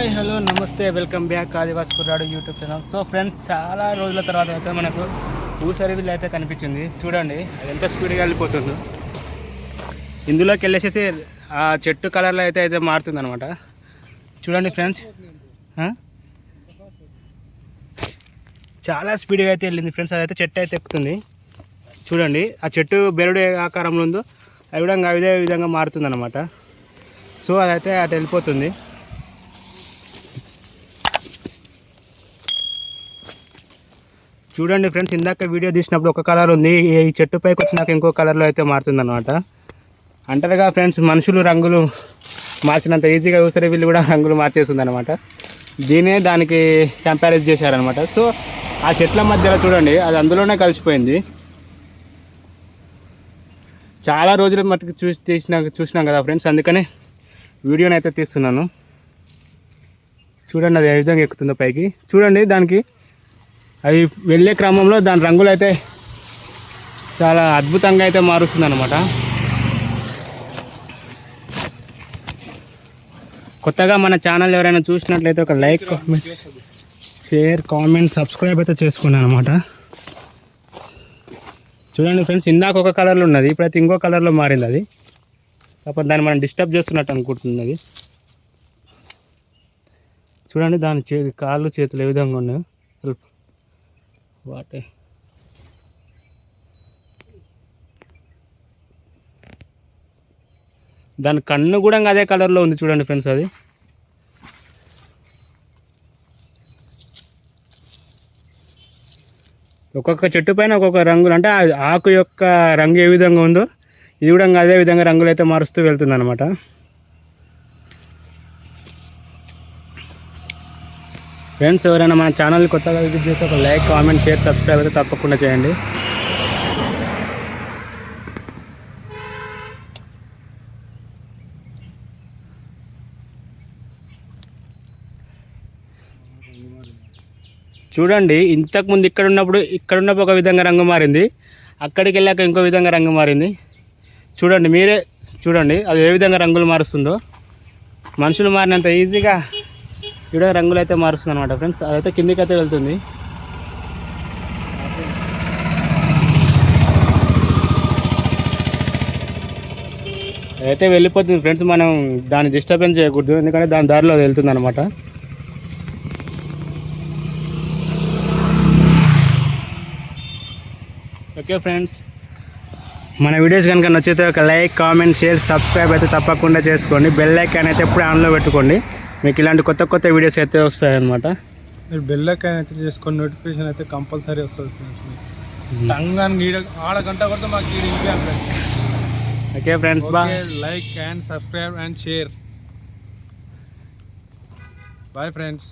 Hi hello నమస్తే welcome back Adivasi Kurradu YouTube channel. So friends చాలా రోజుల తర్వాత అయితే మనకు ఊసరి విల్ అయితే కనిపించింది. చూడండి అది ఎంత స్పీడ్గా వెళ్ళిపోతుందో. ఇందులోకి వెళ్ళేసేసి ఆ చెట్టు కలర్లో అయితే అయితే మారుతుంది అనమాట చూడండి ఫ్రెండ్స్. చాలా స్పీడ్గా అయితే వెళ్ళింది ఫ్రెండ్స్. అదైతే చెట్టు అయితే ఎక్కుతుంది. చూడండి ఆ చెట్టు బెరడు ఆకారంలో ఉందో అది కూడా ఇంకా ఇదే విధంగా మారుతుంది అనమాట సో అదైతే అటు వెళ్ళిపోతుంది. చూడండి ఫ్రెండ్స్ ఇందాక వీడియో తీసినప్పుడు ఒక కలర్ ఉంది. ఈ చెట్టు పైకి వచ్చినాక ఇంకో కలర్లో అయితే మారుతుంది అనమాట అంటారుగా ఫ్రెండ్స్ మనుషులు రంగులు మార్చినంత ఈజీగా ఊసరి వీళ్ళు కూడా రంగులు మార్చేస్తుంది అనమాట దీనే దానికి కంపారిజ్ చేశారనమాట సో ఆ చెట్ల మధ్యలో చూడండి అది అందులోనే కలిసిపోయింది. చాలా రోజుల మట్టుకు చూసి తీసిన చూసినాం కదా ఫ్రెండ్స్ అందుకనే వీడియోని అయితే తీస్తున్నాను. చూడండి అది ఏ విధంగా ఎక్కుతుందో పైకి. చూడండి దానికి అది వెళ్ళే క్రమంలో దాని రంగులు అయితే చాలా అద్భుతంగా అయితే మారుస్తుంది అనమాట కొత్తగా మన ఛానల్ ఎవరైనా చూసినట్లయితే ఒక like comment share comment subscribe అయితే చేసుకున్నాను అనమాట చూడండి ఫ్రెండ్స్ ఇందాక ఒక కలర్లో ఉన్నది ఇప్పుడైతే ఇంకో కలర్లో మారింది అది. కాకపోతే దాన్ని మనం డిస్టర్బ్ చేస్తున్నట్టు అనుకుంటుంది అది. చూడండి దాని చే కాళ్ళు చేతులు ఏ విధంగా ఉన్నాయో. హెల్ప్ వాటి దాని కన్ను కూడా ఇంకా అదే కలర్లో ఉంది చూడండి ఫ్రెండ్స్ అది. ఒక్కొక్క చెట్టు పైన ఒక్కొక్క రంగులు అంటే ఆకు యొక్క రంగు ఏ విధంగా ఉందో ఇది కూడా అదే విధంగా రంగులు అయితే మారుస్తూ వెళ్తుంది ఫ్రెండ్స్ ఎవరైనా మన ఛానల్ కొత్తగా విజిట్ చేస్తే ఒక లైక్ కామెంట్ షేర్ సబ్స్క్రైబ్ అయితే తప్పకుండా చేయండి. చూడండి ఇంతకుముందు ఇక్కడ ఉన్నప్పుడు ఇక్కడ ఉన్నప్పుడు ఒక విధంగా రంగు మారింది. అక్కడికి వెళ్ళాక ఇంకో విధంగా రంగు మారింది. చూడండి మీరే చూడండి అది ఏ విధంగా రంగులు మారుస్తుందో. మనుషులు మారినంత ఈజీగా ఇక్కడ రంగులు అయితే మారుస్తుంది అనమాట ఫ్రెండ్స్. అదైతే కిందికి అయితే వెళ్తుంది. అయితే వెళ్ళిపోతుంది ఫ్రెండ్స్. మనం దాన్ని డిస్టర్బెన్స్ చేయకూడదు ఎందుకంటే దాని దారిలో అది వెళ్తుంది అనమాట ఓకే ఫ్రెండ్స్. మన వీడియోస్ కనుక నచ్చితే ఒక లైక్ కామెంట్ షేర్ సబ్స్క్రైబ్ అయితే తప్పకుండా చేసుకోండి. బెల్ ఐకాన్ అయితే ఎప్పుడు ఆన్లో పెట్టుకోండి. మీకు ఇలాంటి కొత్త కొత్త వీడియోస్ అయితే వస్తాయన్నమాట. మీరు బెల్ ఐకాన్ అయితే చేసుకొని నోటిఫికేషన్ అయితే కంపల్సరీ వస్తుంది టంగా నీడ ఆడ గంట కొడితే మాకు friends okay friends bye like and subscribe and share bye friends